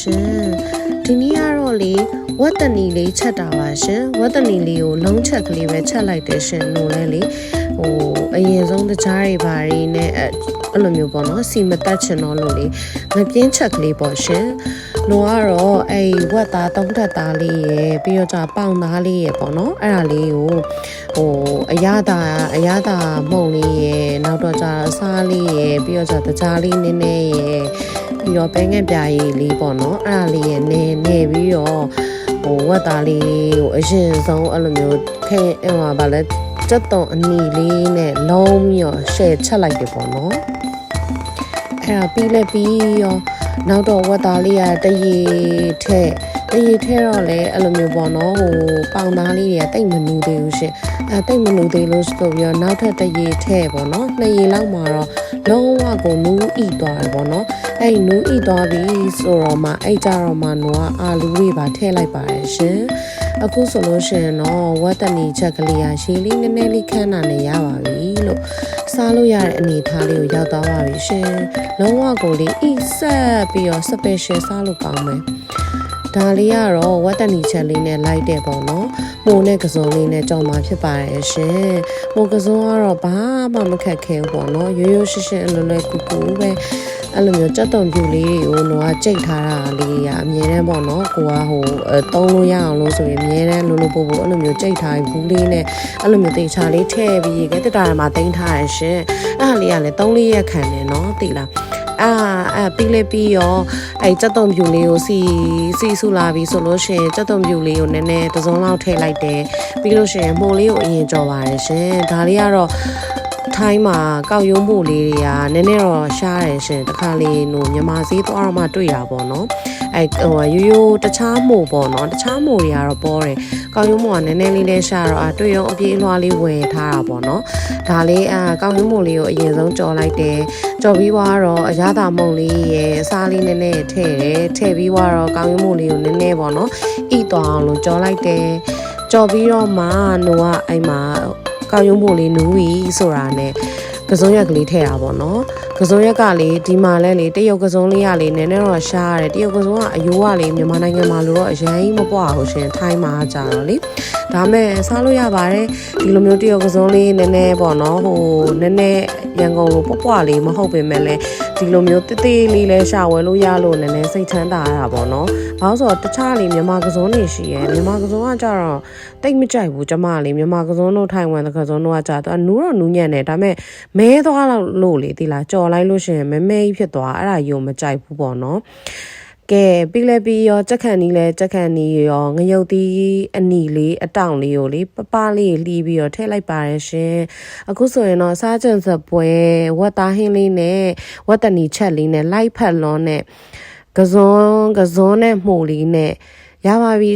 ရှင်ဒီနေ့ကတော့လေဝတ်တနီလေးချက်တာပါရှင်ဝတ်တနီလေးကိုလုံးချက်ကလေးပဲချက်လိုက်တယ်ရှင်လို့လဲလေဟိုအရင်ဆုံးတကြားတွေဘာတွေနဲ့အဲ့လိုမျိုးပေါ့နော်စီမတက်ချင်တော့လို့လေမပြင်းချက်ကလေးပေါ့ရှင်လုံးကတော့အဲ့ဝက်သားသုံးထက်သားလေးရယ်ပြီးတော့ကြာပေါင်သားလေးရယ်ပေါ့နော်အဲ့ဒါလေးကိုဟိုအရသာအရသာမုံလေးရယ်နောက်တော့ကြာအစားလေးရယ်ပြီးတော့ကြာတကြားလေးနည်းနည်းရယ် ပြီးတော့ပဲငက်ပြာရည်လေးပေါ့နော်အဲ့ဒါလေးရယ်နေနေပြီးတော့ဟိုဝက်သားလေးကိုအရင်ဆုံးအဲ့လိုမျိုးခဲဟိုပါလဲစက်တုံအနီလေးနဲ့လုံးပြီးတော့ရှယ်ချက်လိုက်တယ်ပေါ့နော်အဲ့ဒါပြီးလဲပြီးရောနောက်တော့ဝက်သားလေးကတရေထက် တရေထဲတော့လဲအဲ့လိုမျိုးပေါ့နော်ဟိုပေါင်သားလေးတွေကတိတ်မနူသေးဘူးရှင်အဲတိတ်မနူသေးလို့ဆိုပြီးတော့နောက်ထပ်တရေထဲပေါ့နော်နှစ်ရေလောက်မှာတော့လုံးဝကိုနူးဤသွားတယ်ပေါ့နော်အဲ့နူးဤသွားပြီဆိုတော့မှအဲ့ကြတော့မှနော်အာလူတွေပါထည့်လိုက်ပါတယ်ရှင်အခုဆိုလို့ရှိရင်တော့ဝတ်တနီချက်ကလေးရရှည်လေးနည်းနည်းလေးခန်းတာနဲ့ရပါပြီလို့စားလို့ရတဲ့အနေအထားလေးကိုရောက်သွားပါပြီရှင်လုံးဝကိုလေးဤဆက်ပြီးတော့ special စားလို့ကောင်းမယ် ဒါလေးကတော့ဝတ်တနီချက်လေးနဲ့လိုက်တဲ့ပေါ့နော်မိုးနဲ့ကစုံလေးနဲ့ကြောင်มาဖြစ်ပါတယ်ရှင်မိုးကစုံကတော့ဘာမှမခက်ခဲဘူးပေါ့နော်ရိုးရိုးရှင်းရှင်းအလွယ်လွယ်ကူကူပဲအဲ့လိုမျိုးကြက်တုံပြူလေးတွေကိုတော့ကြိတ်ထားတာလေးရအမြဲတမ်းပေါ့နော်ကိုကဟိုအဲတုံးလို့ရအောင်လို့ဆိုရင်အမြဲတမ်းလိုလိုပို့ပို့အဲ့လိုမျိုးကြိတ်ထားပြီးဘူးလေးနဲ့အဲ့လိုမျိုးတေချာလေးထည့်ပြီးကဲတက်တာမှာတင်ထားရရှင်အဲ့ဒါလေးကလည်း၃လေးရက်ခံတယ်နော်သိလား အာအပြီးလေပြီးရောအဲကြက်တုံပြူလေးကိုစီစီဆူလာပြီးဆိုလို့ရှိရင်ကြက်တုံပြူလေးကိုနည်းနည်းတစ်စုံလောက်ထည့်လိုက်တယ်ပြီးလို့ရှိရင်မှုန်လေးကိုအရင်ကြော်ပါတယ်ရှင်ဒါလေးကတော့ထိုင်းမှာကောက်ရုံးမှုလေးတွေကနည်းနည်းတော့ရှားတယ်ရှင်တခါလေးနို့မြန်မာစည်းသွားတော့မှတွေ့တာပေါ့နော်အဲဟိုရိုးရိုးတခြားမို့ပေါ့နော်တခြားမို့တွေကတော့ပေါ်တယ်ကောက်ရုံးမို့ကနည်းနည်းလေးလဲရှားတော့အတွေ့ရုံအပြေးအလွှားလေးဝယ်ထားတာပေါ့နော်ဒါလေးအာကောက်ရုံးမို့လေးကိုအရင်ဆုံးကြော်လိုက်တယ် ကြော်ပြီးွားတော့အရသာမုံလေးရယ်အစားလေးနည်းနည်းထည့်တယ်ထည့်ပြီးွားတော့ကောက်ရုံးမို့လေးကိုနည်းနည်းပေါ့နော်ဣသွားအောင်လို့ကြော်လိုက်တယ်ကြော်ပြီးတော့မှနိုကအဲ့မှာကောက်ရုံးမို့လေးနူးပြီဆိုတာနဲ့ကစုံရက်ကလေးထည့်တာပေါ့နော်ကစုံရက်ကလေဒီမှာလဲလေတရုတ်ကစုံလေးကလေနည်းနည်းတော့ရှားရတယ်တရုတ်ကစုံကအယိုးကလေမြန်မာနိုင်ငံမှာလို့တော့အရင်မပွားဘူးရှင်ထိုင်းမှာကြာတော့လေ ဒါမဲ့စားလို့ရပါတယ်ဒီလိုမျိုးတရုတ်ကစုံလေးနည်းနည်းပေါ့နော်ဟိုနည်းနည်းရန်ကုန်လိုပွားပွားလေးမဟုတ်ပေမဲ့လည်းဒီလိုမျိုးတေးသေးလေးလဲရှာဝယ်လို့ရလို့နည်းနည်းစိတ်ချမ်းသာရတာပေါ့နော်ဘာလို့ဆိုတော့တခြားလေမြန်မာကစုံတွေရှိရဲမြန်မာကစုံကကြတော့တိတ်မကြိုက်ဘူးကျမလေမြန်မာကစုံတို့ထိုင်ဝမ်ကစုံတို့ကကြာတော့နူးတော့နူးညံ့တယ်ဒါမဲ့မဲသွားတော့လို့လေဒီလားကြော်လိုက်လို့ရှိရင်မဲမဲကြီးဖြစ်သွားအဲ့ဒါယုံမကြိုက်ဘူးပေါ့နော် ကဲပြီးလဲပြီးရောကြက်ခန်နီးလဲကြက်ခန်နီးရောငရုတ်သီးအနီလေးအတောင်လေးကိုလေပပလေးလှီးပြီးတော့ထည့်လိုက်ပါတယ်ရှင်အခုဆိုရင်တော့စားကြံစပွဲဝက်သားဟင်းလေးနဲ့ဝက်တနီချက်လေးနဲ့လိုက်ဖက်လွန်းနဲ့ကစုံကစုံနဲ့မှုလေးနဲ့ရပါပြီ